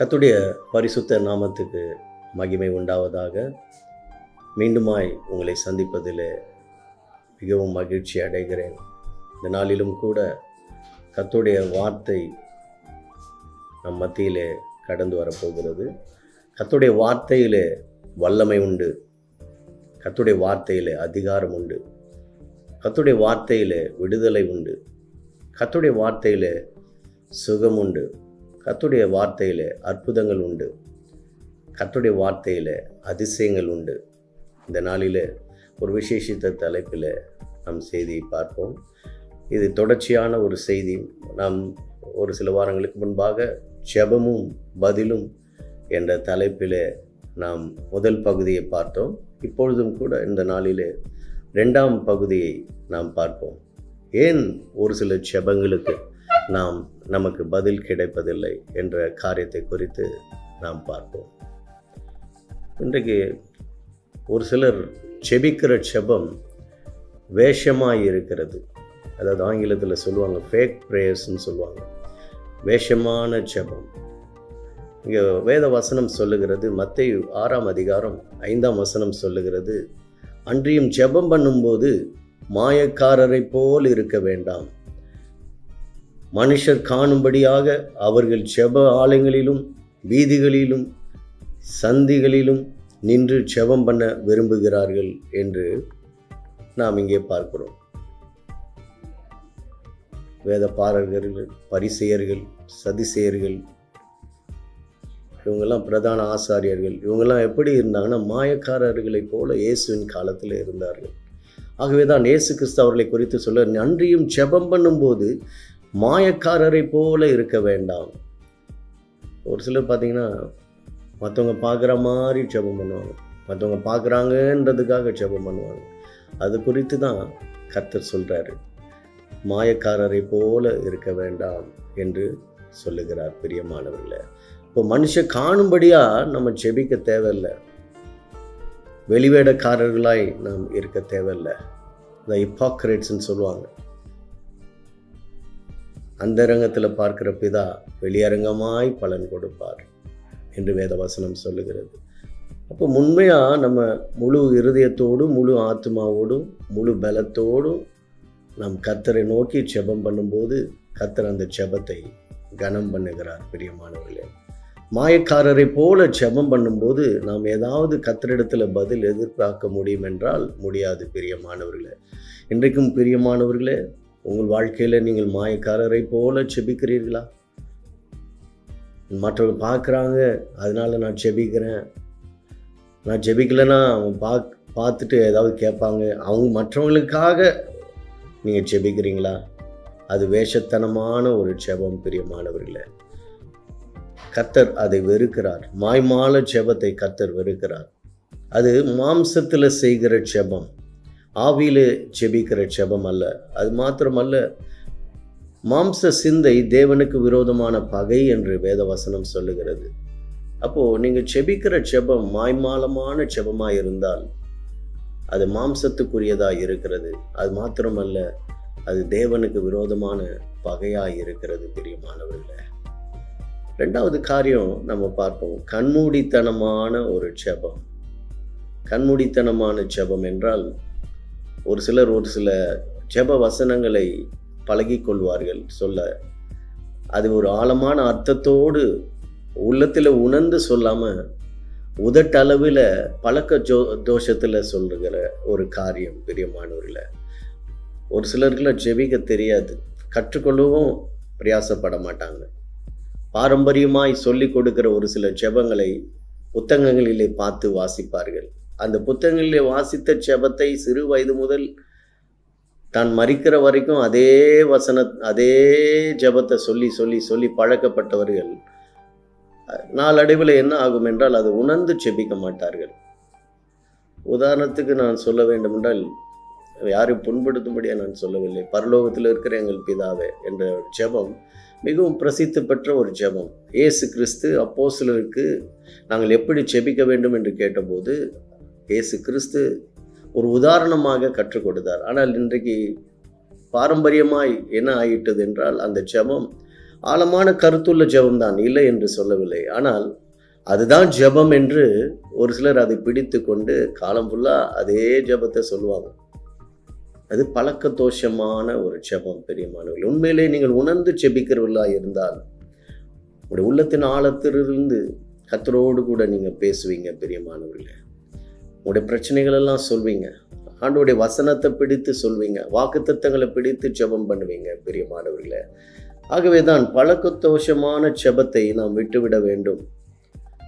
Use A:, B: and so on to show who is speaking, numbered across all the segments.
A: கத்துடைய பரிசுத்த நாமத்துக்கு மகிமை உண்டாவதாக. மீண்டுமாய் உங்களை சந்திப்பதில் மிகவும் மகிழ்ச்சி அடைகிறேன். இந்த நாளிலும் கூட கத்துடைய வார்த்தை நம் மத்தியிலே கடந்து வரப்போகிறது. கத்துடைய வார்த்தையிலே வல்லமை உண்டு. கத்துடைய வார்த்தையிலே அதிகாரம் உண்டு. கத்துடைய வார்த்தையிலே விடுதலை உண்டு. கத்துடைய வார்த்தையிலே சுகம் உண்டு. கத்துடைய வார்த்தையில் அற்புதங்கள் உண்டு. கத்துடைய வார்த்தையில் அதிசயங்கள் உண்டு. இந்த நாளில் ஒரு விசேஷித்த தலைப்பில் நம் செய்தியை பார்ப்போம். இது தொடர்ச்சியான ஒரு செய்தி. நாம் ஒரு சில வாரங்களுக்கு முன்பாக ஜபமும் பதிலும் என்ற தலைப்பில் நாம் முதல் பகுதியை பார்த்தோம். இப்பொழுதும் கூட இந்த நாளில் ரெண்டாம் பகுதியை நாம் பார்ப்போம். ஏன் ஒரு சில ஜபங்களுக்கு நாம் நமக்கு பதில் கிடைப்பதில்லை என்ற காரியத்தை குறித்து நாம் பார்ப்போம். இன்றைக்கு ஒரு சிலர் செபிக்கிற செபம் வேஷமாக இருக்கிறது. அதாவது ஆங்கிலத்தில் சொல்லுவாங்க ஃபேக் ப்ரேயர்ஸ்னு சொல்லுவாங்க. வேஷமான செபம். இங்கே வேத வசனம் சொல்லுகிறது மத்திய ஆறாம் அதிகாரம் ஐந்தாம் வசனம் சொல்லுகிறது அன்றியும் ஜெபம் பண்ணும்போது மாயக்காரரை போல் இருக்க வேண்டாம். மனுஷர் காணும்படியாக அவர்கள் செப ஆலயங்களிலும் வீதிகளிலும் சந்திகளிலும் நின்று ஜெபம் பண்ண விரும்புகிறார்கள் என்று நாம் இங்கே பார்க்கிறோம். வேத பாரகர்கள் பரிசெயர்கள் சதிசெயர்கள் இவங்கெல்லாம் பிரதான ஆசாரியர்கள். இவங்கெல்லாம் எப்படி இருந்தாங்கன்னா மாயக்காரர்களைப் போல இயேசுவின் காலத்தில் இருந்தார்கள். ஆகவே தான் இயேசு கிறிஸ்து அவர்களை குறித்து சொல்ல நன்றியும் ஜெபம் பண்ணும்போது மாயக்காரரை போல இருக்க வேண்டாம். ஒரு சிலர் பார்த்தீங்கன்னா மற்றவங்க பார்க்குற மாதிரி ஜெபம் பண்ணுவாங்க. மற்றவங்க பார்க்குறாங்கன்றதுக்காக ஜெபம் பண்ணுவாங்க. அது குறித்து தான் கர்த்தர் சொல்கிறாரு மாயக்காரரை போல இருக்க வேண்டாம் என்று சொல்லுகிறார் பிரியமானவர்களை. இப்போ மனுஷ காணும்படியாக நம்ம ஜெபிக்க தேவையில்லை. வெளிவேடக்காரர்களாய் நாம் இருக்க தேவையில்லை. இந்த ஹிப்பாக்ரேட்ஸ்ன்னு சொல்லுவாங்க. அந்தரங்கத்தில் பார்க்கிற பிதா வெளியரங்கமாய் பலன் கொடுப்பார் என்று வேதவசனம் சொல்லுகிறது. அப்போ உண்மையாக நம்ம முழு இருதயத்தோடும் முழு ஆத்மாவோடும் முழு பலத்தோடும் நாம் கத்தரை நோக்கி ஜெபம் பண்ணும்போது கத்தர் அந்த ஜெபத்தை கனம் பண்ணுகிறார் பிரியமானவர்களே. மாயக்காரரை போல ஜெபம் பண்ணும்போது நாம் ஏதாவது கத்தரிடத்தில் பதில் எதிர்பார்க்க முடியும் என்றால் முடியாது பிரியமானவர்களே. இன்றைக்கும் பிரியமானவர்களே உங்கள் வாழ்க்கையில் நீங்கள் மாயக்காரரை போல செபிக்கிறீர்களா? மற்றவங்க பார்க்குறாங்க அதனால நான் செபிக்கிறேன். நான் ஜெபிக்கலைன்னா அவங்க பாக் பார்த்துட்டு ஏதாவது கேட்பாங்க. அவங்க மற்றவங்களுக்காக நீங்கள் ஜெபிக்கிறீங்களா அது வேஷத்தனமான ஒரு ஜெபம் பிரியமானவர்களே கத்தர் அதை வெறுக்கிறார். மாய்மால ஜெபத்தை கத்தர் வெறுக்கிறார். அது மாம்சத்தில் செய்கிற ஜெபம் ஆவியில் ஜெபிக்கிற ஜெபம் அல்ல. அது மாத்திரமல்ல மாம்ச சிந்தை தேவனுக்கு விரோதமான பகை என்று வேதவசனம் சொல்லுகிறது. அப்போது நீங்கள் செபிக்கிற செபம் மாய்மாலமான செபமாக இருந்தால் அது மாம்சத்துக்குரியதாக இருக்கிறது. அது மாத்திரமல்ல அது தேவனுக்கு விரோதமான பகையாக இருக்கிறது பிரியமானவர்களே. ரெண்டாவது காரியம் நம்ம பார்ப்போம். கண்மூடித்தனமான ஒரு செபம் கண்மூடித்தனமான செபம் என்றால் ஒரு சிலர் ஒரு சில ஜெப வசனங்களை பழகி கொள்வார்கள் சொல்ல. அது ஒரு ஆழமான அர்த்தத்தோடு உள்ளத்தில் உணர்ந்து சொல்லாமல் உதட்டளவில் பழக்க ஜோ தோஷத்தில் சொல்லுகிற ஒரு காரியம் பிரியமானவர்கள. ஒரு சிலருக்குலாம் ஜெபிக்க தெரியாது. கற்றுக்கொள்ளவும் பிரயாசப்பட மாட்டாங்க. பாரம்பரியமாய் சொல்லி கொடுக்கிற ஒரு சில ஜெபங்களை புத்தகங்களிலே பார்த்து வாசிப்பார்கள். அந்த புத்தகங்களிலே வாசித்த ஜெபத்தை சிறு வயது முதல் தான் மறிக்கிற வரைக்கும் அதே வசன அதே ஜெபத்தை சொல்லி சொல்லி சொல்லி பழக்கப்பட்டவர்கள் நாளடைவில் என்ன ஆகும் என்றால் அதை உணர்ந்து செபிக்க மாட்டார்கள். உதாரணத்துக்கு நான் சொல்ல வேண்டும் என்றால் யாரும் புண்படுத்தும்படியாக நான் சொல்லவில்லை. பரலோகத்தில் இருக்கிற எங்கள் பிதாவே என்ற ஜெபம் மிகவும் பிரசித்தி பெற்ற ஒரு ஜெபம். இயேசு கிறிஸ்து அப்போ சிலருக்கு நாங்கள் எப்படி செபிக்க வேண்டும் என்று கேட்டபோது இயேசு கிறிஸ்து ஒரு உதாரணமாக கற்றுக் கொடுத்தார். ஆனால் இன்றைக்கு பாரம்பரியமாய் என்ன ஆயிட்டது என்றால் அந்த ஜெபம் ஆழமான கருத்துள்ள ஜெபம் தான் இல்லை என்று சொல்லவில்லை. ஆனால் அதுதான் ஜெபம் என்று ஒரு சிலர் அதை பிடித்து கொண்டு காலம் ஃபுல்லாக அதே ஜெபத்தை சொல்லுவாங்க. அது பழக்க தோஷமான ஒரு ஜெபம் பெரியமானவர்கள். உண்மையிலே நீங்கள் உணர்ந்து ஜெபிக்கிறவர்களா இருந்தால் உங்களுடைய உள்ளத்தின் ஆழத்திலிருந்து கத்தரோடு கூட நீங்கள் பேசுவீங்க பெரியமானவர்களே. உங்களுடைய பிரச்சனைகள் எல்லாம் சொல்வீங்க. ஆண்டோடைய வசனத்தை பிடித்து சொல்வீங்க. வாக்குத்தத்தங்களை பிடித்து ஜெபம் பண்ணுவீங்க பிரியமானவர்களே ஆகவே தான் பழக்கத்தோஷமான ஜெபத்தை நாம் விட்டுவிட வேண்டும்.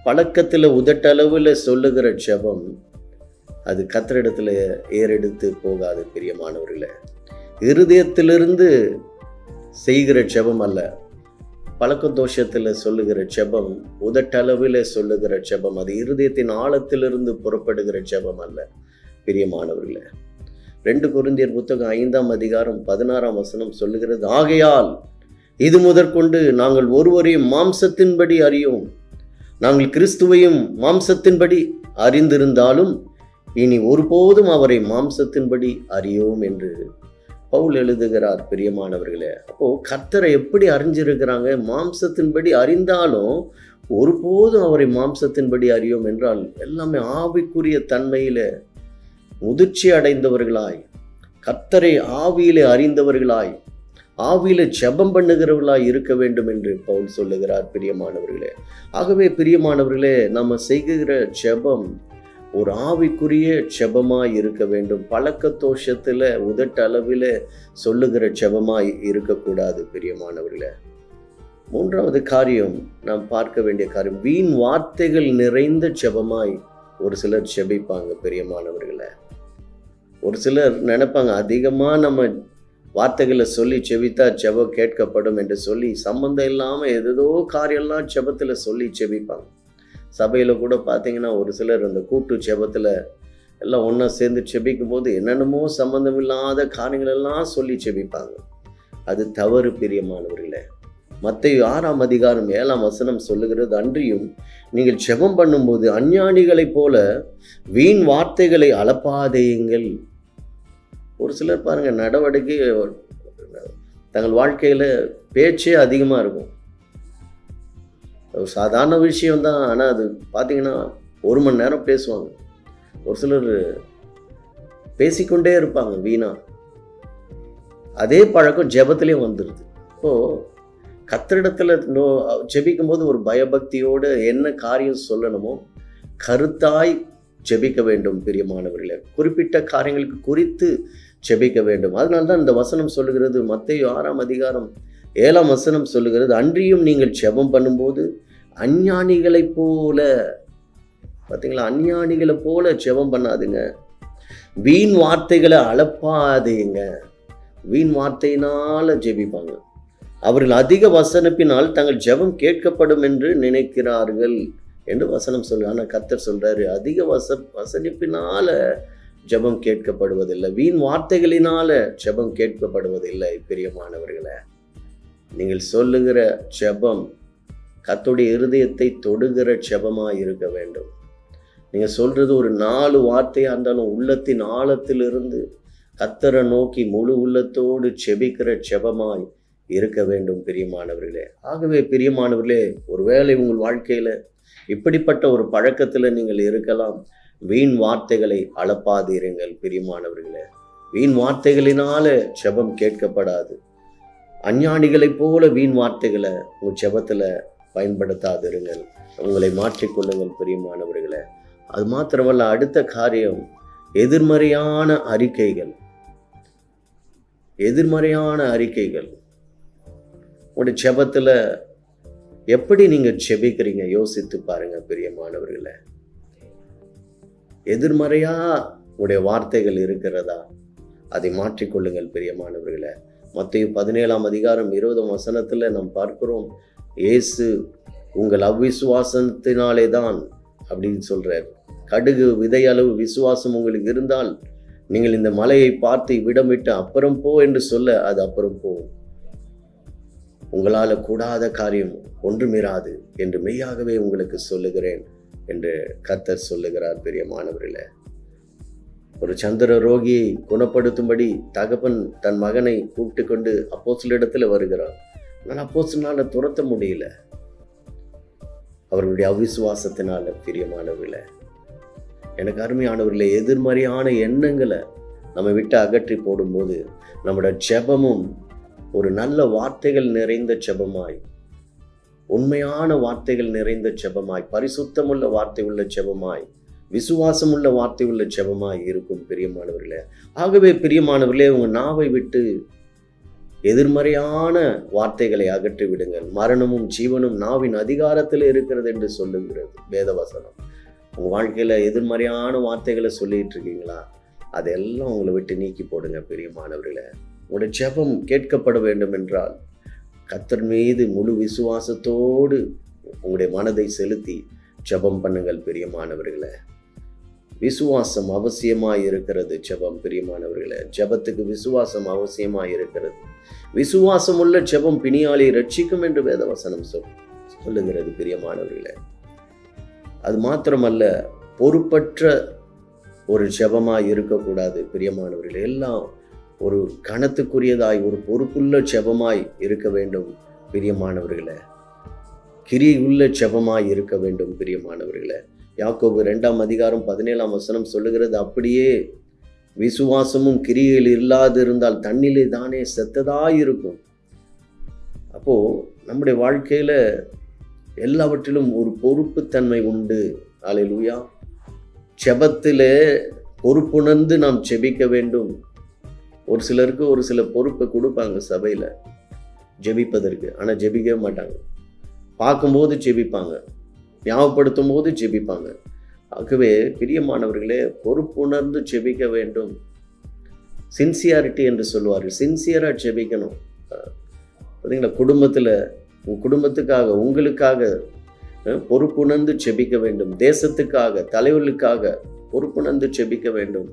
A: பழக்கத்தில் உதட்டளவில் சொல்லுகிற ஜெபம் அது கத்திரிடத்தில் ஏறெடுத்து போகாது பிரியமானவர்களே இருதயத்திலிருந்து செய்கிற ஜெபம் அல்ல. பழக்க தோஷத்தில் சொல்லுகிற ஜெபம் உதட்டளவில் சொல்லுகிற ஜெபம் அது இருதயத்தின் ஆழத்திலிருந்து புறப்படுகிற ஜெபம் அல்ல பிரியமானவர்களே. ரெண்டு குருந்தியர் புத்தகம் ஐந்தாம் அதிகாரம் பதினாறாம் வசனம் சொல்லுகிறது ஆகையால் இது முதற்கொண்டு நாங்கள் ஒருவரையும் மாம்சத்தின்படி அறியோம். நாங்கள் கிறிஸ்துவையும் மாம்சத்தின்படி அறிந்திருந்தாலும் இனி ஒருபோதும் அவரை மாம்சத்தின்படி அறியோம் என்று பவுல் எழுதுகிறார் பிரியமானவர்களே. அப்போ கர்த்தரை எப்படி அறிஞ்சிருக்கிறாங்க? மாம்சத்தின்படி அறிந்தாலும் ஒருபோதும் அவரை மாம்சத்தின்படி அறியோம் என்றால் எல்லாமே ஆவிக்குரிய தன்மையில் முதிர்ச்சி அடைந்தவர்களாய் கர்த்தரை ஆவியிலே அறிந்தவர்களாய் ஆவியில ஜெபம் பண்ணுகிறவர்களாய் இருக்க வேண்டும் என்று பவுல் சொல்லுகிறார் பிரியமானவர்களே. ஆகவே பிரியமானவர்களே நம்ம செய்கிற ஜெபம் ஒரு ஆவிக்குரிய செபமாக இருக்க வேண்டும். பழக்க தோஷத்தில் உதட்டளவில் சொல்லுகிற செபமாக இருக்கக்கூடாது பிரியமானவர்களே. மூன்றாவது காரியம் நாம் பார்க்க வேண்டிய காரியம் வீண் வார்த்தைகள் நிறைந்த செபமாய் ஒரு சிலர் செபிப்பாங்க பெரியமானவர்களே. ஒரு சிலர் நினைப்பாங்க அதிகமாக நம்ம வார்த்தைகளை சொல்லி செபித்தா செபம் கேட்கப்படும் என்று சொல்லி சம்மந்தம் இல்லாமல் ஏதேதோ காரியம்லாம் செபத்தில் சொல்லி செபிப்பாங்க. சபையில் கூட பார்த்தீங்கன்னா ஒரு சிலர் அந்த கூட்டு ஜெபத்தில் எல்லாம் ஒன்றா சேர்ந்து செபிக்கும் போது என்னென்னமோ சம்மந்தம் இல்லாத காரியங்களெல்லாம் சொல்லி செபிப்பாங்க. அது தவறு பிரியமானவர்களே. மற்ற ஆறாம் அதிகாரம் ஏழாம் வசனம் சொல்லுகிறது அன்றியும் நீங்கள் ஜெபம் பண்ணும்போது அஞ்ஞானிகளைப் போல வீண் வார்த்தைகளை அளப்பாதேயுங்கள். ஒரு சிலர் பாருங்கள் நடவடிக்கை தங்கள் வாழ்க்கையில் பேச்சே அதிகமாக இருக்கும். ஒரு சாதாரண விஷயம்தான் ஆனால் அது பார்த்தீங்கன்னா ஒரு மணி நேரம் பேசுவாங்க. ஒரு சிலர் பேசிக்கொண்டே இருப்பாங்க வீணா. அதே பழக்கம் ஜெபத்திலையும் வந்துடுது இப்போது கத்திரிடத்தில் நோ ஜெபிக்கும் போது ஒரு பயபக்தியோடு என்ன காரியம் சொல்லணுமோ கருத்தாய் ஜெபிக்க வேண்டும் பிரியமானவர்களே. குறிப்பிட்ட காரியங்களுக்கு குறித்து ஜெபிக்க வேண்டும். அதனால தான் இந்த வசனம் சொல்லுகிறது மத்திய ஆறாம் அதிகாரம் ஏழாம் வசனம் சொல்லுகிறது அன்றியும் நீங்கள் ஜெபம் பண்ணும்போது அஞ்ஞானிகளைப் போல பார்த்தீங்களா அஞ்ஞானிகளை போல ஜெபம் பண்ணாதுங்க. வீண் வார்த்தைகளை அளப்பாதீங்க வீண் வார்த்தையினால் ஜெபிப்பாங்க. அவர்கள் அதிக வசனப்பினால் தங்கள் ஜெபம் கேட்கப்படும் என்று நினைக்கிறார்கள் என்று வசனம் சொல்லு ஆனால் கத்தர் சொல்கிறாரு அதிக வச வசனிப்பினால் ஜெபம் கேட்கப்படுவதில்லை. வீண் வார்த்தைகளினால் ஜெபம் கேட்கப்படுவதில்லை பிரியமானவர்களை. நீங்கள் சொல்லுகிற ஜெபம் கத்துடைய இருதயத்தை தொடுகிற செபமாக இருக்க வேண்டும். நீங்கள் சொல்கிறது ஒரு நாலு வார்த்தையாக இருந்தாலும் உள்ளத்தின் ஆழத்திலிருந்து கத்தரை நோக்கி முழு உள்ளத்தோடு செபிக்கிற செபமாய் இருக்க வேண்டும் பிரியமானவர்களே. ஆகவே பிரியமானவர்களே ஒருவேளை உங்கள் வாழ்க்கையில் இப்படிப்பட்ட ஒரு பழக்கத்தில் நீங்கள் இருக்கலாம். வீண் வார்த்தைகளை அளப்பாதீருங்கள் பிரியமானவர்களே. வீண் வார்த்தைகளினால செபம் கேட்கப்படாது. அஞ்ஞானிகளைப் போல வீண் வார்த்தைகளை உங்கள் செபத்தில் பயன்படுத்தாதிருங்கள். உங்களை மாற்றிக்கொள்ளுங்கள் பிரியமானவர்களே. அது மாத்திரமல்ல அடுத்த காரியம் எதிர்மறையான அறிக்கைகள். எதிர்மறையான அறிக்கைகள். உங்களுடைய ஜெபத்தில் எப்படி நீங்கள் செபிக்கிறீங்க? யோசித்து பாருங்க பிரியமானவர்களே. எதிர்மறையா உடைய வார்த்தைகள் இருக்கிறதா? அதை மாற்றிக்கொள்ளுங்கள் பிரியமானவர்களே. மத்திய பதினேழாம் அதிகாரம் இருபதாம் வசனத்தில் நாம் பார்க்கிறோம் இயேசு உங்கள் அவ்விசுவாசத்தினாலே தான் அப்படின்னு சொல்கிறார் கடுகு விதை அளவு விசுவாசம் உங்களுக்கு இருந்தால் நீங்கள் இந்த மலையை பார்த்து விடமிட்டு அப்புறம் போ என்று சொல்ல அது அப்புறம் போகும். உங்களால் கூடாத காரியம் ஒன்றுமிராது என்று மெய்யாகவே உங்களுக்கு சொல்லுகிறேன் என்று கர்த்தர் சொல்லுகிறார் பெரிய பிரியமானவர்களே. ஒரு சந்திர ரோகியை குணப்படுத்தும்படி தகப்பன் தன் மகனை கூப்பிட்டு கொண்டு அப்போ இடத்துல வருகிறார். ஆனால் அப்போஸ்தலனால துரத்த முடியல. அவர்களுடைய அவிசுவாசத்தினால பிரியமானவர்களே எனக்கு அருமையானவர்களே எதிர்மறையான எண்ணங்களை நம்ம விட்டு அகற்றி போடும்போது நம்மளோட ஜெபமும் ஒரு நல்ல வார்த்தைகள் நிறைந்த ஜெபமாய் உண்மையான வார்த்தைகள் நிறைந்த ஜெபமாய் பரிசுத்தமுள்ள வார்த்தை உள்ள ஜெபமாய் விசுவாசமுள்ள வார்த்தை உள்ள ஜெபமாய் இருக்கும் பிரியமானவர்களே. ஆகவே பிரியமானவர்களே உங்கள் நாவை விட்டு எதிர்மறையான வார்த்தைகளை அகற்றி விடுங்கள். மரணமும் ஜீவனும் நாவின் அதிகாரத்தில் இருக்கிறது என்று சொல்லுகிறது வேதவசனம். உங்கள் வாழ்க்கையில் எதிர்மறையான வார்த்தைகளை சொல்லிட்டு இருக்கீங்களா? அதெல்லாம் உங்களை விட்டு நீக்கி போடுங்க மாணவர்களை. உங்களுடைய ஜெபம் கேட்கப்பட வேண்டும் என்றால் கத்தர் மீது முழு விசுவாசத்தோடு உங்களுடைய மனதை செலுத்தி ஜெபம் பண்ணுங்கள் பெரிய மாணவர்களை. விசுவாசம் அவசியமாக இருக்கிறது ஜபம் பிரியமானவர்களே. ஜெபத்துக்கு விசுவாசம் அவசியமாக இருக்கிறது. விசுவாசம் உள்ள ஜபம் பிணியாளை ரட்சிக்கும் என்று வேதவசனம் சொல் சொல்லுகிறது பிரியமானவர்களே. அது மாத்திரமல்ல பொறுப்பற்ற ஒரு ஜபமாக இருக்கக்கூடாது பிரியமானவர்களே. எல்லாம் ஒரு கணத்துக்குரியதாய் ஒரு பொறுப்புள்ள ஜபமாய் இருக்க வேண்டும் பிரியமானவர்களே. கிரி உள்ள இருக்க வேண்டும் பிரியமானவர்களே. யாக்கோபு ரெண்டாம் அதிகாரம் பதினேழாம் வசனம் சொல்லுகிறது அப்படியே விசுவாசமும் கிரியில் இல்லாதிருந்தால் தண்ணிலே தானே செத்ததாயிருக்கும். இருக்கும் நம்முடைய வாழ்க்கையில் எல்லாவற்றிலும் ஒரு பொறுப்புத்தன்மை உண்டு. அலையிலுயா செபத்திலே பொறுப்புணர்ந்து நாம் செபிக்க வேண்டும். ஒரு சிலருக்கு ஒரு சில பொறுப்பை கொடுப்பாங்க சபையில் ஜெபிப்பதற்கு. ஆனால் ஜெபிக்கவே மாட்டாங்க. பார்க்கும்போது ஜெபிப்பாங்க. ஞாபகப்படுத்தும் போது ஜெபிப்பாங்க. ஆகவே பிரியமானவர்களே பொறுப்புணர்ந்து ஜெபிக்க வேண்டும். சின்சியாரிட்டி என்று சொல்லுவார் சின்சியராக ஜெபிக்கணும். பார்த்தீங்களா குடும்பத்தில் உங்கள் குடும்பத்துக்காக உங்களுக்காக பொறுப்புணர்ந்து ஜெபிக்க வேண்டும். தேசத்துக்காக தலைவர்களுக்காக பொறுப்புணர்ந்து ஜெபிக்க வேண்டும்.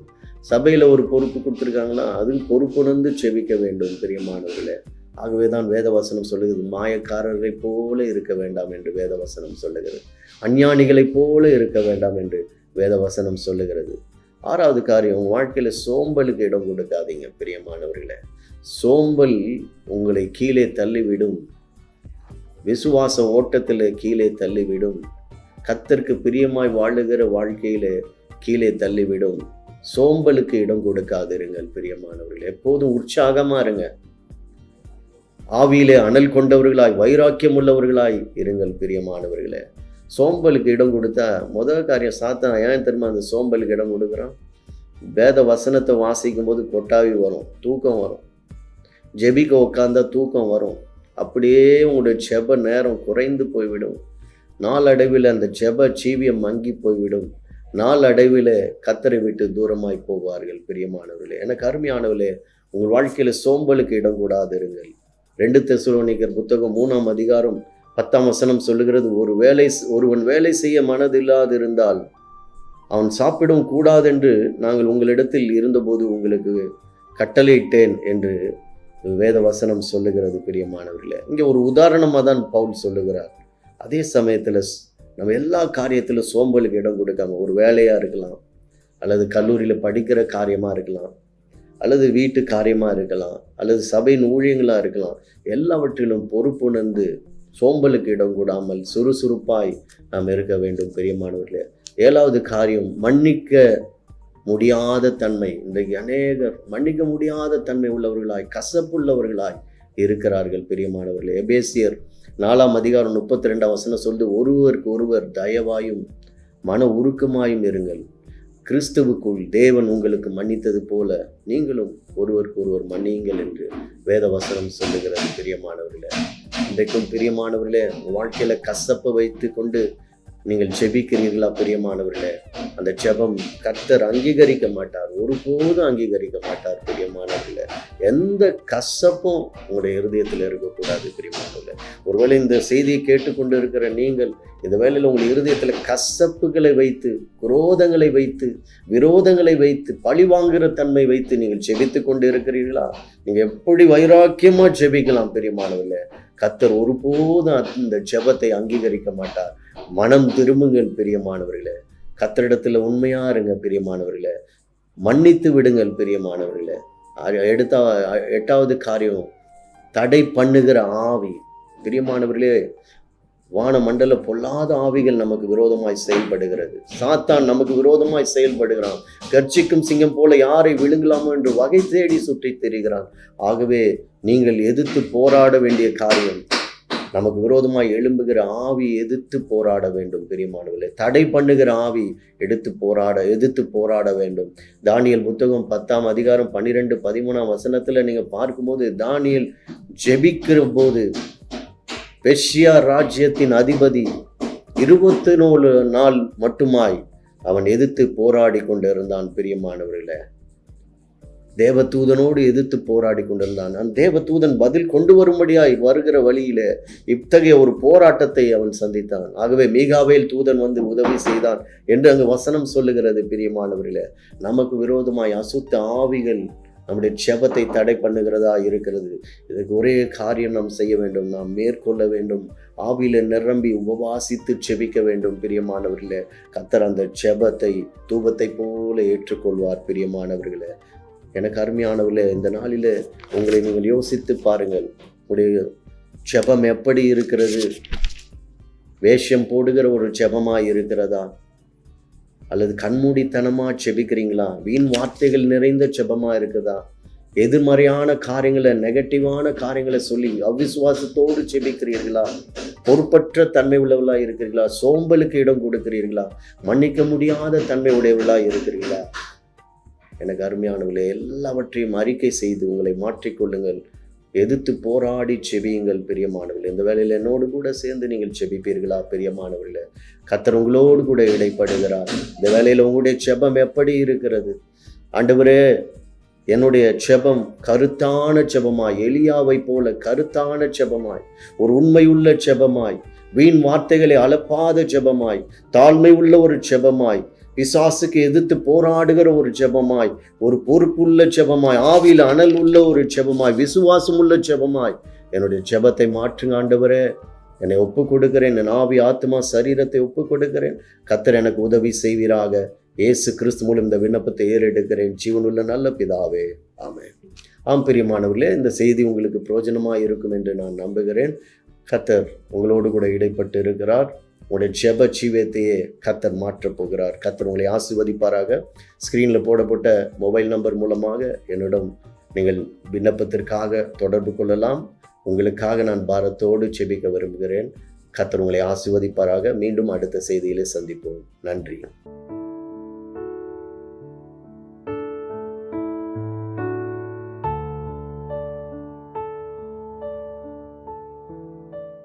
A: சபையில் ஒரு பொறுப்பு கொடுத்துருக்காங்கன்னா அது பொறுப்புணர்ந்து ஜெபிக்க வேண்டும் பிரியமானவர்களே. ஆகவே தான் வேதவசனம் சொல்லுகிறது. மாயக்காரரை போல இருக்க வேண்டாம் என்று வேதவசனம் சொல்லுகிறது. அஞ்ஞானிகளைப் போல இருக்க வேண்டாம் என்று வேதவசனம் சொல்லுகிறது. ஆறாவது காரியம் உங்கள் வாழ்க்கையில் சோம்பலுக்கு இடம் கொடுக்காதீங்க பிரியமானவர்களே. சோம்பல் உங்களை கீழே தள்ளிவிடும். விசுவாச ஓட்டத்தில் கீழே தள்ளிவிடும். கத்தருக்கு பிரியமாய் வாழுகிற வாழ்க்கையில் கீழே தள்ளிவிடும். சோம்பலுக்கு இடம் கொடுக்காதிருங்கள் பிரியமானவர்கள். எப்போதும் உற்சாகமா இருங்க. ஆவியிலே அனல் கொண்டவர்களாய் வைராக்கியம் உள்ளவர்களாய் இருங்கள் பிரியமானவர்களே. சோம்பலுக்கு இடம் கொடுத்தா முதல் காரியம் சாத்தான் ஏன் தெரியுமா? அந்த சோம்பலுக்கு இடம் கொடுக்குறான். வேத வசனத்தை வாசிக்கும் போது கொட்டாவி வரும் தூக்கம் வரும். ஜெபிக்க உட்காந்தா தூக்கம் வரும். அப்படியே உங்களுடைய ஜெப நேரம் குறைந்து போய்விடும். நாளடைவில் அந்த ஜெப ஜீவியம் மங்கி போய்விடும். நாளடைவில் கத்தரை விட்டு தூரமாய் போவார்கள் பிரியமானவர்களே. எனக்கு அருமையானவர்களே உங்கள் வாழ்க்கையில் சோம்பலுக்கு இடம் கூடாது இருங்கள் ரெண்டு தெசுலோனிக்கர் புத்தகம் மூணாம் அதிகாரம் பத்தாம் வசனம் சொல்லுகிறது ஒரு வேலை ஒருவன் வேலை செய்ய மனதில்லாதிருந்தால் அவன் சாப்பிடும் கூடாதென்று நாங்கள் உங்களிடத்தில் இருந்தபோது உங்களுக்கு கட்டளையிட்டேன் என்று வேத வசனம் சொல்லுகிறது பிரியமானவர்களே. இங்கே ஒரு உதாரணமாக தான் பவுல் சொல்லுகிறார். அதே சமயத்தில் நம்ம எல்லா காரியத்திலும் சோம்பலுக்கு இடம் கொடுக்காம ஒரு வேலையாக இருக்கலாம் அல்லது கல்லூரியில் படிக்கிற காரியமாக இருக்கலாம் அல்லது வீட்டு காரியமாக இருக்கலாம் அல்லது சபையின் ஊழியங்களாக இருக்கலாம் எல்லாவற்றிலும் பொறுப்புணர்ந்து சோம்பலுக்கு இடம் கூடாமல் சுறுசுறுப்பாய் நாம் இருக்க வேண்டும் பெரியமானவர்களே ஏழாவது காரியம் மன்னிக்க முடியாத தன்மை. இன்றைக்கு அநேகர் மன்னிக்க முடியாத தன்மை உள்ளவர்களாய் கசப்புள்ளவர்களாய் இருக்கிறார்கள் பிரியமானவர்களே எபேசியர் நாலாம் அதிகாரம் முப்பத்தி ரெண்டாம் வசனம் சொல்லி ஒருவருக்கு ஒருவர் தயவாயும் மன உருக்கமாயும் இருங்கள். கிறிஸ்துவுக்குள் தேவன் உங்களுக்கு மன்னித்தது போல நீங்களும் ஒருவருக்கு ஒருவர் மன்னியுங்கள் என்று வேத வசனம் சொல்லுகிறது பிரியமானவர்களே இன்றைக்கும் பிரியமானவர்களே உங்கள் கசப்பை வைத்து கொண்டு நீங்கள் செபிக்கிறீர்களா பிரியமானவர்களே அந்த செபம் கர்த்தர் அங்கீகரிக்க மாட்டார் ஒருபோதும் அங்கீகரிக்க மாட்டார் பிரியமானவர்களே எந்த கசப்பும் உங்களுடைய இருதயத்தில் இருக்கக்கூடாது பிரியமானவர்களே ஒருவேளை இந்த செய்தியை கேட்டுக்கொண்டு இருக்கிற நீங்கள் இந்த வேலையில் உங்கள் இருதயத்தில் கசப்புகளை வைத்து குரோதங்களை வைத்து விரோதங்களை வைத்து பழி வாங்குகிற தன்மை வைத்து நீங்கள் ஜெபித்து கொண்டு இருக்கிறீர்களா நீங்கள் எப்படி வைராக்கியமாக ஜெபிக்கலாம் பெரியமானவர்களே? கத்தர் ஒருபோதும் அந்த ஜெபத்தை அங்கீகரிக்க மாட்டார். மனம் திரும்புங்கள் பிரியமானவர்களே. கத்தரிடத்தில் உண்மையா இருங்க பிரியமானவர்களே. மன்னித்து விடுங்கள் பிரியமானவர்களே. அ- எட்டாவது காரியம் தடை பண்ணுகிற ஆவி. பிரியமானவர்களே வான மண்டல பொல்லாத ஆவிகள் நமக்கு விரோதமாய் செயல்படுகிறது. சாத்தான் நமக்கு விரோதமாய் செயல்படுகிறான். கர்ச்சிக்கும் சிங்கம் போல யாரை விழுங்கலாமோ என்று வகை தேடி சுற்றித் திரிகிறான். ஆகவே நீங்கள் எதிர்த்து போராட வேண்டிய காரியம் நமக்கு விரோதமாய் எழும்புகிற ஆவி எதிர்த்து போராட வேண்டும் பிரியமானவர்களே. தடை பண்ணுகிற ஆவி எடுத்து போராட எதிர்த்து போராட வேண்டும். தானியல் புத்தகம் பத்தாம் அதிகாரம் பன்னிரெண்டு பதிமூணாம் வசனத்தில் நீங்கள் பார்க்கும்போது தானியல் ஜெபிக்கிற போது பெர்ஷியா ராஜ்யத்தின் அதிபதி இருபத்தி நூறு நாள் மட்டுமாய் அவன் எதிர்த்து போராடி கொண்டிருந்தான் பிரியமானவர்களே. தேவதூதனோடு எதிர்த்து போராடி கொண்டிருந்தான். அந்த தேவதூதன் பதில் கொண்டு வரும்படியாய் வருகிற வழியில இத்தகைய ஒரு போராட்டத்தை அவன் சந்தித்தான். ஆகவே மீகாவேல் தூதன் வந்து உதவி செய்தான் என்று அங்கு வசனம் சொல்லுகிறது பிரியமானவர்களே. நமக்கு விரோதமாய் அசுத்த ஆவிகள் நம்முடைய செபத்தை தடை பண்ணுகிறதா இருக்கிறது. இதுக்கு ஒரே காரியம் நாம் செய்ய வேண்டும். நாம் மேற்கொள்ள வேண்டும். ஆவியில நிரம்பி உபவாசித்து செபிக்க வேண்டும். பிரியமானவர்களே கத்தர் அந்த செபத்தை தூபத்தை போல ஏற்றுக்கொள்வார் பிரியமானவர்களே. எனக்கு அருமையானவர்களே இந்த நாளில் உங்களை நீங்கள் யோசித்து பாருங்கள். உடைய செபம் எப்படி இருக்கிறது? வேஷம் போடுகிற ஒரு செபமாக இருக்கிறதா? அல்லது கண்மூடித்தனமாக செபிக்கிறீங்களா? வீண் வார்த்தைகள் நிறைந்த செபமாக இருக்குதா? எதிர்மறையான காரியங்களை நெகட்டிவான காரியங்களை சொல்லி அவிசுவாசத்தோடு செபிக்கிறீர்களா? பொறுப்பற்ற தன்மை உள்ளவர்களா இருக்கிறீர்களா? சோம்பலுக்கு இடம் கொடுக்கிறீர்களா? மன்னிக்க முடியாத தன்மை உடையவர்களா இருக்கிறீர்களா? எனக்கு அருமையானவர்களே எல்லாவற்றையும் அறிக்கை செய்து உங்களை மாற்றிக்கொள்ளுங்கள் எதிர்த்து போராடி செபியுங்கள் பெரியமானவர்கள். இந்த வேலையில் என்னோடு கூட சேர்ந்து நீங்கள் செபிப்பீர்களா பிரியமானவர்களே? கத்தர் உங்களோடு கூட இடைப்படுகிறார். இந்த வேலையில் உங்களுடைய செபம் எப்படி இருக்கிறது? ஆண்டவரே என்னுடைய செபம் கருத்தான செபமாய் எளியாவை போல கருத்தான செபமாய் ஒரு உண்மையுள்ள செபமாய் வீண் வார்த்தைகளை அளப்பாத ஜெபமாய் தாழ்மை உள்ள ஒரு ஜெபமாய் பிசாசுக்கு எதிர்த்து போராடுகிற ஒரு ஜெபமாய் ஒரு பொறுப்புள்ள ஜெபமாய் ஆவியில் அனல் உள்ள ஒரு ஜெபமாய் விசுவாசம் உள்ள ஜெபமாய் என்னுடைய ஜெபத்தை மாற்றுங்க ஆண்டவரே. என்னை ஒப்பு கொடுக்கிறேன். என் ஆவி ஆத்மா சரீரத்தை ஒப்பு கொடுக்கிறேன். கத்தர் எனக்கு உதவி செய்வீராக. இயேசு கிறிஸ்து மூலம் இந்த விண்ணப்பத்தை ஏறெடுக்கிறேன். ஜீவனுள்ள நல்ல பிதாவே. ஆமே ஆம் பிரியமானவர்களே இந்த செய்தி உங்களுக்கு பிரயோஜனமாக இருக்கும் என்று நான் நம்புகிறேன். கத்தர் உங்களோடு கூட இடைப்பட்டு இருக்கிறார். உடைய ஜெப ஜீவியத்தையே கத்தர் மாற்றப் போகிறார். கத்தர் உங்களை ஆசிர்வதிப்பாராக. ஸ்க்ரீனில் போடப்பட்ட மொபைல் நம்பர் மூலமாக என்னிடம் நீங்கள் விண்ணப்பத்திற்காக தொடர்பு கொள்ளலாம். உங்களுக்காக நான் பாரத்தோடு செபிக்க விரும்புகிறேன். கத்தர் உங்களை ஆசிர்வதிப்பாராக. மீண்டும் அடுத்த செய்தியிலே சந்திப்போம். நன்றி.